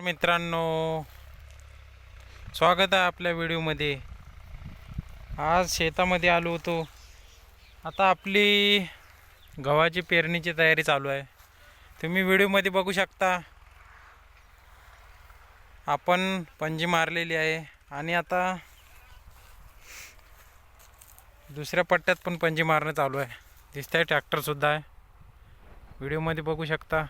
मित्रांनो स्वागत आहे आपल्या व्हिडिओमध्ये. आज शेतामध्ये आलो होतो. आता आपली गव्हाची पेरणीची तयारी चालू आहे. तुम्ही व्हिडिओमध्ये बघू शकता. आपण पंजी मारलेली आहे आणि आता दुसऱ्या पट्ट्यात पण पंजी मारणं चालू आहे. दिसतंय ट्रॅक्टरसुद्धा आहे. व्हिडिओमध्ये बघू शकता.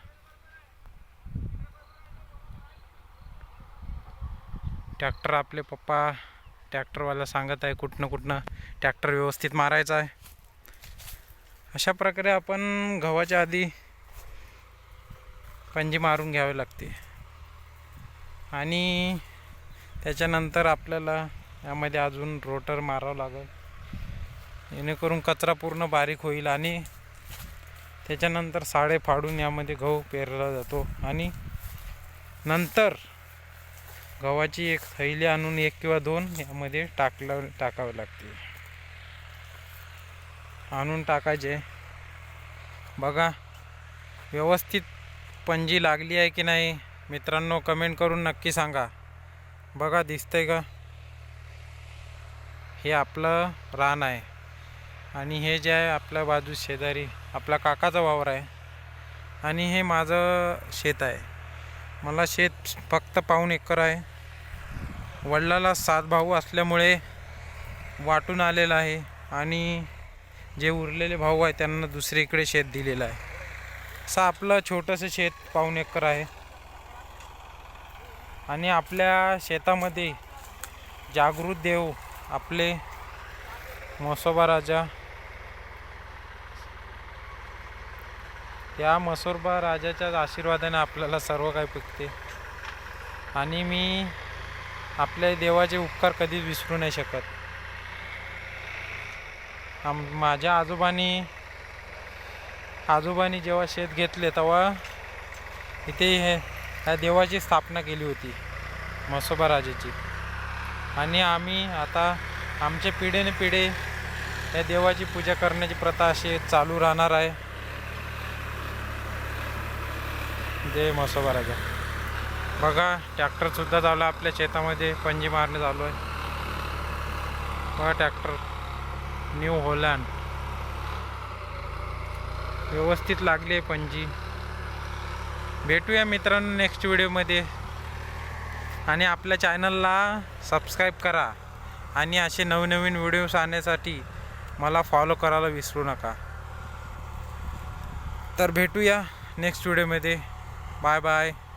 ट्रॅक्टर आपले पप्पा ट्रॅक्टरवाला सांगत आहे कुठनं कुठनं ट्रॅक्टर व्यवस्थित मारायचा आहे. अशा प्रकारे आपण गव्हाच्या आधी पंजी मारून घ्यावी लागते. आणि त्याच्यानंतर आपल्याला यामध्ये अजून रोटर मारावं लागेल. जेणेकरून कचरा पूर्ण बारीक होईल आणि त्याच्यानंतर साडे फाडून यामध्ये गहू पेरला जातो. आणि नंतर गव्हाची एक थैली आणून एक किंवा दोन यामध्ये टाकलं टाकावे लागते. आणून टाकायचे. बघा व्यवस्थित पंजी लागली आहे की नाही मित्रांनो कमेंट करून नक्की सांगा. बघा दिसतंय का? हे आपलं रान आहे. आणि हे जे आहे आपल्या बाजू शेजारी आपला काकाचा वावर आहे. आणि हे माझं शेत आहे. मला शेत फक्त पाऊन एकर आहे. वडिलाला सात भाऊ असल्यामुळे वाटून आलेलं आहे आणि जे उरलेले भाऊ आहे त्यांना दुसरीकडे शेत दिलेलं आहे. असं आपलं छोटंसं शेत पाऊन एकर आहे. आणि आपल्या शेतामध्ये जागृत देव आपले म्हसोबा राजा या मसोरबा राजाच्याच आशीर्वादाने आपल्याला सर्व काही पिकते. आणि मी आपल्या देवाचे उपकार कधीच विसरू नाही शकत. आम माझ्या आजोबांनी आजोबांनी जेव्हा शेत घेतले तेव्हा इथे हे ह्या देवाची स्थापना केली होती मसोबा राजाची. आणि आम्ही आता आमच्या पिढीने पिढी या देवाची पूजा करण्याची प्रथा अशी चालू राहणार आहे. जय मसोबा राजा बघा ट्रॅक्टरसुद्धा चालू आहे आपल्या शेतामध्ये. पंजी मारणे चालू आहे. बघा ट्रॅक्टर न्यू होलँड व्यवस्थित लागली आहे पंजी. भेटूया मित्रांनो नेक्स्ट व्हिडिओमध्ये आणि आपल्या चॅनलला सबस्क्राईब करा. आणि असे नवनवीन व्हिडिओज आणण्यासाठी मला फॉलो करायला विसरू नका. तर भेटूया नेक्स्ट व्हिडिओमध्ये Bye bye.